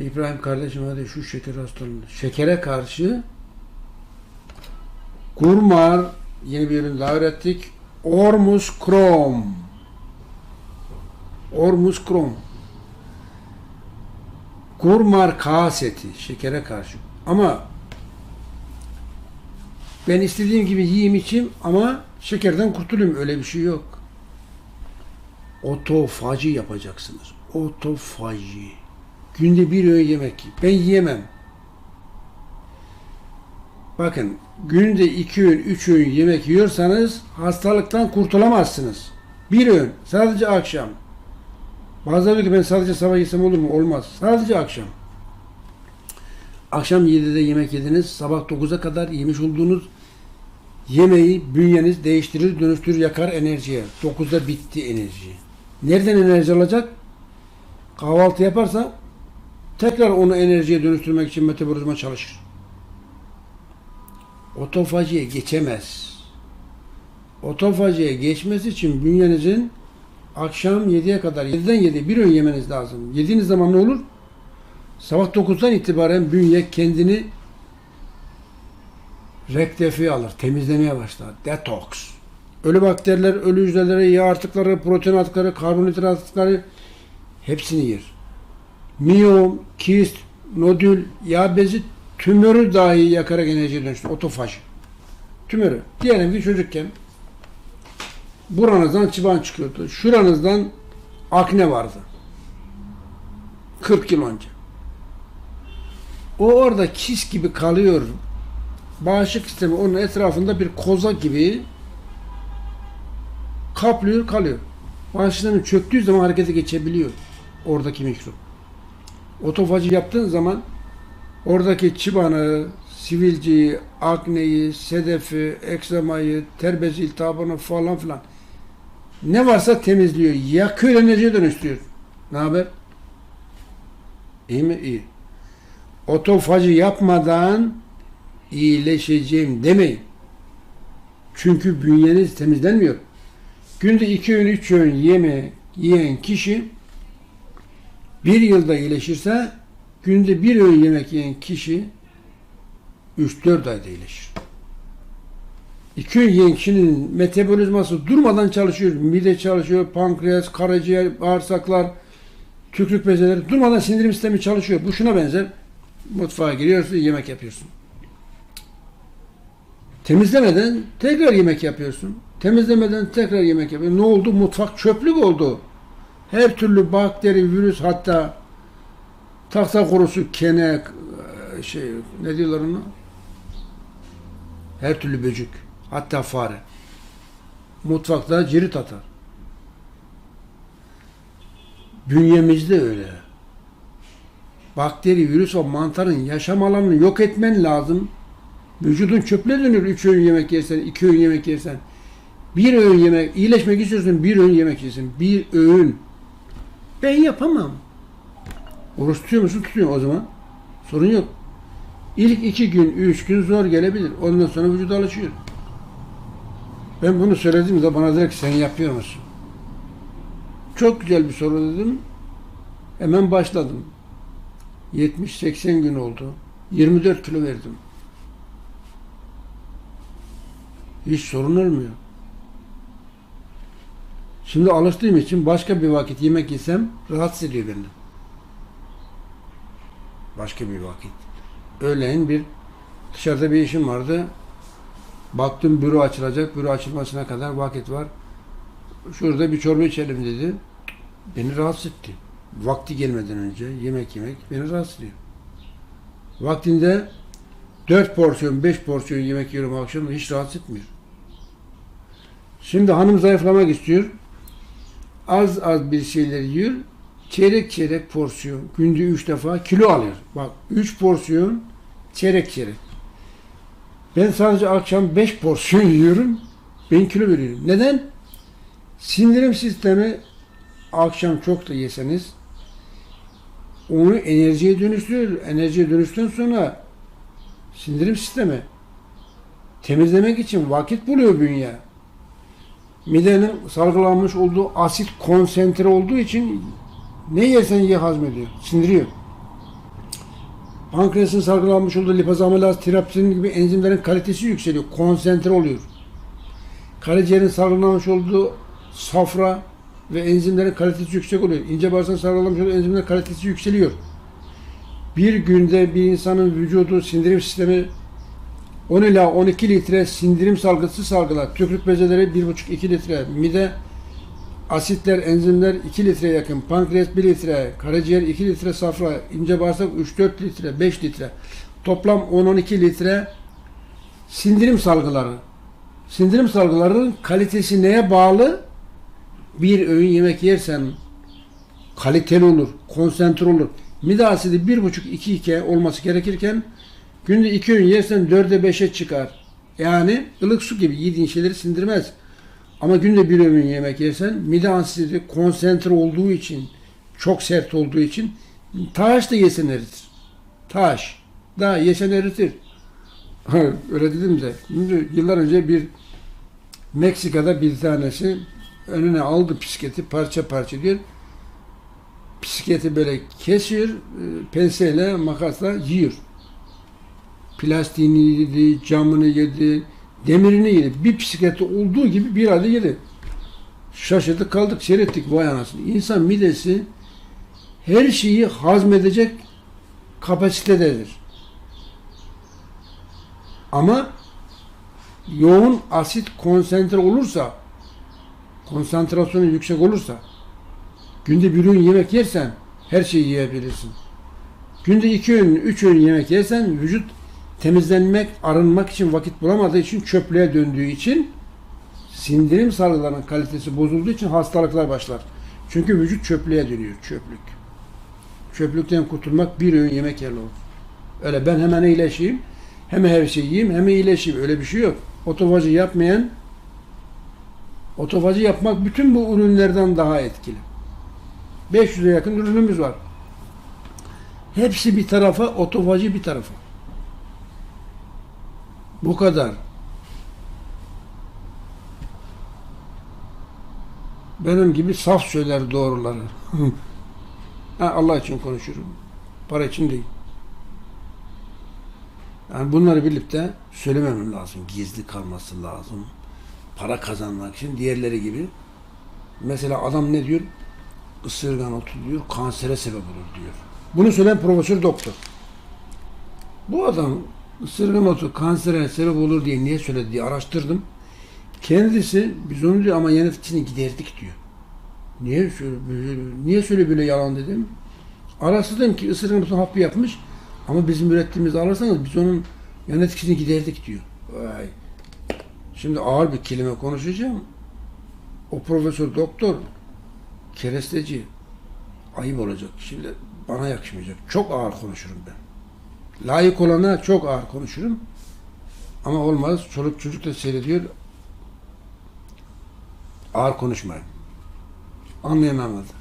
İbrahim kardeşim hadi şu şeker hastalığında. Şekere karşı Gurmar yeni bir ürün daha ürettik. Ormus Krom. Ormus Krom. Gurmar K seti şekere karşı. Ama ben istediğim gibi yiyeyim içeyim ama şekerden kurtulayım. Öyle bir şey yok. Otofaji yapacaksınız. Otofaji. Günde bir öğün yemek. Ben yiyemem. Bakın günde iki öğün, üç öğün yemek yiyorsanız hastalıktan kurtulamazsınız. Bir öğün. Sadece akşam. Bazıları diyor ki ben sadece sabah yesem olur mu? Olmaz. Sadece akşam. Akşam 7'de yemek yediniz. Sabah 9'a kadar yemiş olduğunuz yemeği bünyeniz değiştirir, dönüştürür, yakar enerjiye. 9'da bitti enerji. Nereden enerji alacak? Kahvaltı yaparsa tekrar onu enerjiye dönüştürmek için metabolizma çalışır. Otofajiye geçemez. Otofajiye geçmesi için bünyenizin akşam 7'ye kadar 7'den 7'ye bir öğün yemeniz lazım. Yediğiniz zaman ne olur? Sabah 9'dan itibaren bünye kendini rektifiye alır, temizlemeye başlar. Detoks. Ölü bakteriler, ölü hücreleri, yağ artıkları, protein atıkları, karbonhidrat atıkları hepsini yer. Miyom, kist, nodül, yağ bezi tümörü dahi yakarak enerjiye dönüştürür. Otofaji. Tümörü. Diyelim ki çocukken buranızdan çıban çıkıyordu. Şuranızdan akne vardı. 40 yıl önce. O orada kis gibi kalıyor. Bağışıklık sistemi onun etrafında bir koza gibi kaplıyor kalıyor. Sistemi çöktüğü zaman harekete geçebiliyor. Oradaki mikrop. Otofaji yaptığın zaman oradaki çıbanı, sivilceyi, akneyi, sedefi, eksemayı, ter bezi iltihabını falan filan ne varsa temizliyor. Yakıyor enerjiye dönüştürüyor. Ne haber? İyi mi? İyi. Otofaji yapmadan iyileşeceğim demeyin. Çünkü bünyeniz temizlenmiyor. Günde iki öğün, üç öğün yeme yiyen kişi bir yılda iyileşirse günde bir öğün yemek yiyen kişi 3-4 ayda iyileşir. İki öğün yiyen kişinin metabolizması durmadan çalışıyor. Mide çalışıyor, pankreas, karaciğer, bağırsaklar, tükürük bezeleri durmadan sindirim sistemi çalışıyor. Bu şuna benzer. Mutfağa giriyorsun, yemek yapıyorsun. Temizlemeden tekrar yemek yapıyorsun. Temizlemeden tekrar yemek yapıyorsun. Ne oldu? Mutfak çöplük oldu. Her türlü bakteri, virüs hatta tahta kurusu, kene, şey ne diyorlar onu? Her türlü böcek. Hatta fare. Mutfakta cirit atar. Bünyemizde öyle. Bakteri, virüs ve mantarın yaşam alanını yok etmen lazım. Vücudun çöple dönür. Üç öğün yemek yersen, iki öğün yemek yersen. Bir öğün yemek, iyileşmek istiyorsun bir öğün yemek yersin. Bir öğün. Ben yapamam. Oruç tutuyor musun? Tutuyor o zaman. Sorun yok. İlk iki gün, üç gün zor gelebilir. Ondan sonra vücuda alışıyor. Ben bunu söylediğimde bana der ki sen yapıyor musun? Çok güzel bir soru dedim. Hemen başladım. 70-80 gün oldu. 24 kilo verdim. Hiç sorun olmuyor. Şimdi alıştığım için başka bir vakit yemek yesem rahatsız ediyor beni. Başka bir vakit. Öğleyin bir dışarıda bir işim vardı. Baktım büro açılacak. Büro açılmasına kadar vakit var. Şurada bir çorba içelim dedi. Beni rahatsız etti. Vakti gelmeden önce yemek yemek beni rahatsız ediyor. Vaktinde 4 porsiyon, 5 porsiyon yemek yiyorum akşam hiç rahatsız etmiyor. Şimdi hanım zayıflamak istiyor. Az az bir şeyler yiyor. Çeyrek çeyrek porsiyon. Günde 3 defa kilo alıyor. Bak 3 porsiyon çeyrek çeyrek. Ben sadece akşam 5 porsiyon yiyorum. Ben kilo veriyorum. Neden? Sindirim sistemi akşam çok da yeseniz onu enerjiye dönüştürüyor. Enerjiye dönüştükten sonra sindirim sistemi temizlemek için vakit buluyor bünye. Midenin salgılanmış olduğu asit konsantre olduğu için ne yersen ye hazmediyor, sindiriyor. Pankreasın salgılanmış olduğu lipaz amilaz, tirapsin gibi enzimlerin kalitesi yükseliyor. Konsantre oluyor. Karaciğerin salgılanmış olduğu safra ve enzimlerin kalitesi yüksek oluyor. İnce bağırsağın salgılanmış olduğu enzimlerin kalitesi yükseliyor. Bir günde bir insanın vücudu sindirim sistemi 10 ila 12 litre sindirim salgısı salgılar. Tükürük bezeleri 1,5-2 litre. Mide asitler, enzimler 2 litreye yakın. Pankreas 1 litre. Karaciğer 2 litre safra. ince bağırsak 3-4 litre, 5 litre. Toplam 10-12 litre sindirim salgıları. Sindirim salgılarının kalitesi neye bağlı? Bir öğün yemek yersen kaliteli olur, konsantre olur. Mide asidi 1,5-2 2 olması gerekirken günde 2 öğün yersen 4'e 5'e çıkar. Yani ılık su gibi yediğin şeyleri sindirmez. Ama günde bir öğün yemek yersen mide asidi konsantre olduğu için, çok sert olduğu için taş da yesen eritir. Taş da yesen eritir. Öyle dedim de. Şimdi yıllar önce bir Meksika'da bir tanesi önüne aldı bisikleti parça parça diyor. Bisikleti böyle kesiyor, e, penseyle, makasla yiyor. Plastiğini yedi, camını yedi, demirini yedi. Bir bisikleti olduğu gibi bir ayda yedi. Şaşırdık kaldık, seyrettik vay anasını. İnsan midesi her şeyi hazmedecek kapasitededir. Ama yoğun asit konsantre olursa, konsantrasyonu yüksek olursa, günde bir öğün yemek yersen her şeyi yiyebilirsin. Günde iki öğün, üç öğün yemek yersen vücut temizlenmek, arınmak için vakit bulamadığı için çöplüğe döndüğü için sindirim salgılarının kalitesi bozulduğu için hastalıklar başlar. Çünkü vücut çöplüğe dönüyor, çöplük. Çöplükten kurtulmak bir öğün yemek yerine olur. Öyle ben hemen iyileşeyim, hemen her şeyi yiyeyim, hemen iyileşeyim. Öyle bir şey yok. Otofacı yapmayan, otofacı yapmak bütün bu ürünlerden daha etkili. 500'e yakın ürünümüz var. Hepsi bir tarafa, otofacı bir tarafa. Bu kadar. Benim gibi saf söyler doğruları. ha, Allah için konuşurum. Para için değil. Yani bunları bilip de söylememem lazım. Gizli kalması lazım. Para kazanmak için diğerleri gibi. Mesela adam ne diyor? Isırgan otu diyor, kansere sebep olur diyor. Bunu söyleyen profesör doktor. Bu adam ısırgan otu kansere sebep olur diye niye söyledi diye araştırdım. Kendisi biz onu diyor ama yan etkisini giderdik diyor. Niye niye şöyle böyle yalan dedim. Araştırdım ki ısırgan otu hapı yapmış ama bizim ürettiğimizi alırsanız biz onun yan etkisini giderdik diyor. Vay. Şimdi ağır bir kelime konuşacağım. O profesör doktor keresteci ayıp olacak. Şimdi bana yakışmayacak. Çok ağır konuşurum ben. Layık olana çok ağır konuşurum. Ama olmaz. Çoluk çocuk da seyrediyor. Ağır konuşmayın. Anlayan anladı.